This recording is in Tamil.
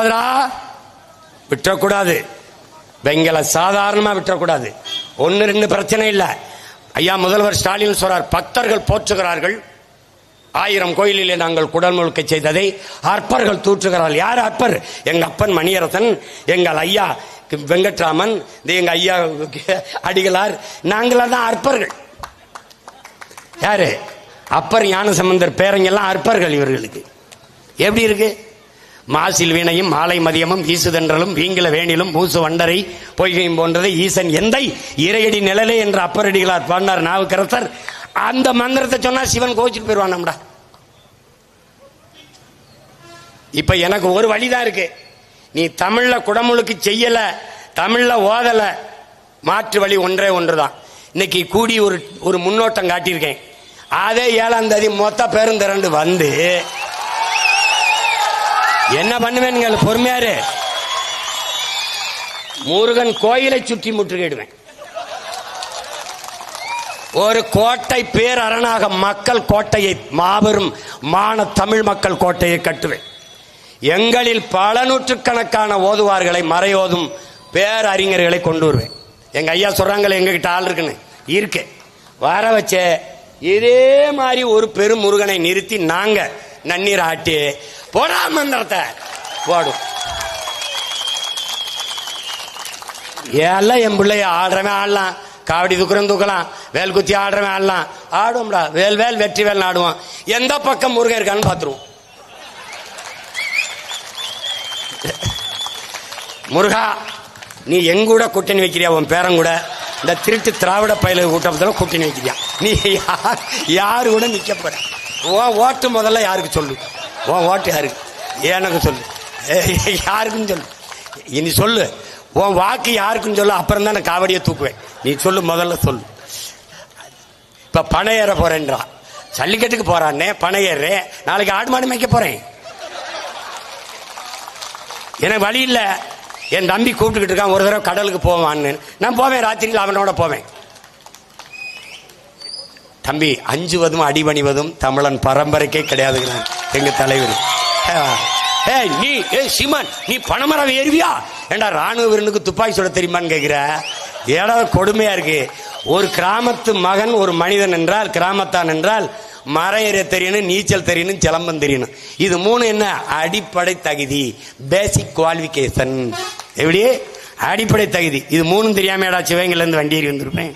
அதுடா விட்டுறக்கூடாது பெண்களை சாதாரணமா விட்டுறக்கூடாது ஒன்னு ரெண்டு பிரச்சனை இல்ல. ஐயா முதல்வர் ஸ்டாலின் சொல்றார் பக்தர்கள் போற்றுகிறார்கள். ஆயிரம் கோயிலிலே நாங்கள் குடல் முழுக்க செய்ததை அற்பர்கள் தூற்றுகிறார்கள். யார் அற்பர்? எங்க அப்பன் மணியரசன் எங்கள் ஐயா வெங்கட்ராமன் எங்கள் எங்க ஐயா அடிகளார். நாங்களா தான் அற்பர்கள். யாரு? அப்பர் ஞானசம்பந்தர் பேரங்கெல்லாம் அற்பர்கள் இவர்களுக்கு. எப்படி இருக்கு? மாசில் வீணையும் மாலை மதியமும் ஈசுதென்றலும் வீங்கில வேணிலும் பூசு வண்டரை பொய்கையும் போன்றதை. ஈசன் எந்தை இறையடி நிழலே என்ற அப்பரடிகளார் பாடினார் நாவுக்கரசர். அந்த மந்திரத்தை சொன்னா சிவன் கோச்சிட்டு போயிடுவான் நம்மடா. இப்ப எனக்கு ஒரு வழிதான் இருக்கு. நீ தமிழ்ல குடமுழுக்கு செய்யல தமிழ்ல ஓதல மாற்று வழி ஒன்றே ஒன்றுதான். இன்னைக்கு கூடி ஒரு ஒரு முன்னோட்டம் காட்டியிருக்கேன். அதே ஏழாம் தேதி மொத்த பேரும் வந்து என்ன பண்ணுவேன் பொறுமையாரு முருகன் கோயிலை சுற்றி முற்றுகையிடுவேன். ஒரு கோட்டை பேரரணாக மக்கள் கோட்டையை மாபெரும் மான தமிழ் மக்கள் கோட்டையை கட்டுவேன். எங்களில் பல நூற்றுக்கணக்கான ஓதுவார்களை மறையோதும் பேரறிஞர்களை கொண்டு வருவேன். எங்க ஐயா சொல்றாங்களே எங்ககிட்ட ஆள் இருக்குன்னு. இருக்கு. வர வச்ச இதே மாதிரி ஒரு பெரும் முருகனை நிறுத்தி நாங்கள் நன்னீர் ஆட்டி போடா மந்திரத்தை. போடும் ஏல என் பிள்ளைய ஆடுறவன் ஆடலாம். காவடி தூக்குறவன் தூக்கலாம். வேல் குத்தி ஆடுறவன் ஆடலாம். ஆடுவோம்டா. வேல் வேல் வெற்றி வேல் ஆடுவோம் எந்த பக்கம் முருகன் இருக்கான்னு பார்த்துருவோம் முருகா நீ எங்கூட கூட்டணி வைக்கிறியா? உன் பேரன் கூட. இந்த திருட்டு திராவிட பயில கூட்டத்தில் கூட்டணி வைக்கிறியா? நீ யார் யாரு கூட நிக்க போற? உன் ஓட்டு முதல்ல யாருக்கு சொல்லு? உன் ஓட்டு யாருக்கு? எனக்கு சொல்லு. யாருக்குன்னு சொல்லு. இனி சொல்லு. உன் வாக்கு யாருக்குன்னு சொல்லு அப்புறம் தான் நான் காவடியை தூக்குவேன். நீ சொல்லு முதல்ல சொல்லு. இப்போ பணம் ஏற போறேன்றா. ஜல்லிக்கட்டுக்கு போறானே பணம் ஏறுறேன் நாளைக்கு ஆடு மாடு மேய்க்க போறேன். எனக்கு வழி இல்லை. என் தம்பி கூப்பிட்டுக்கிட்டு இருக்கான் ஒரு தடவை கடலுக்கு போவான்னு. நான் போவேன் ராத்திரியில் அவனோட போவேன். தம்பி அஞ்சுவதும் அடிபணிவதும் தமிழன் பரம்பரைக்கே கிடையாதுங்கிறான் எங்க தலைவர். ஏய் நீ ஏய் சீமான் நீ பணமரம் ஏறுவியா? ஏண்டா ராணுவ வீரனுக்கு துப்பாக்கி சுட தெரியுமான்னு கேட்கிற ஏடா கொடுமையா இருக்கு. ஒரு கிராமத்து மகன் ஒரு மனிதன் என்றால் கிராமத்தான் என்றால் மரம் ஏற தெரியணும் நீச்சல் தெரியணும் சிலம்பம் தெரியணும். இது மூணு என்ன? அடிப்படை தகுதி பேசிக் குவாலிஃபிகேஷன் எப்படி? அடிப்படை தகுதி. இது மூணும் தெரியாம சிவகங்கையில இருந்து வண்டி ஏறி வந்திருப்பேன்?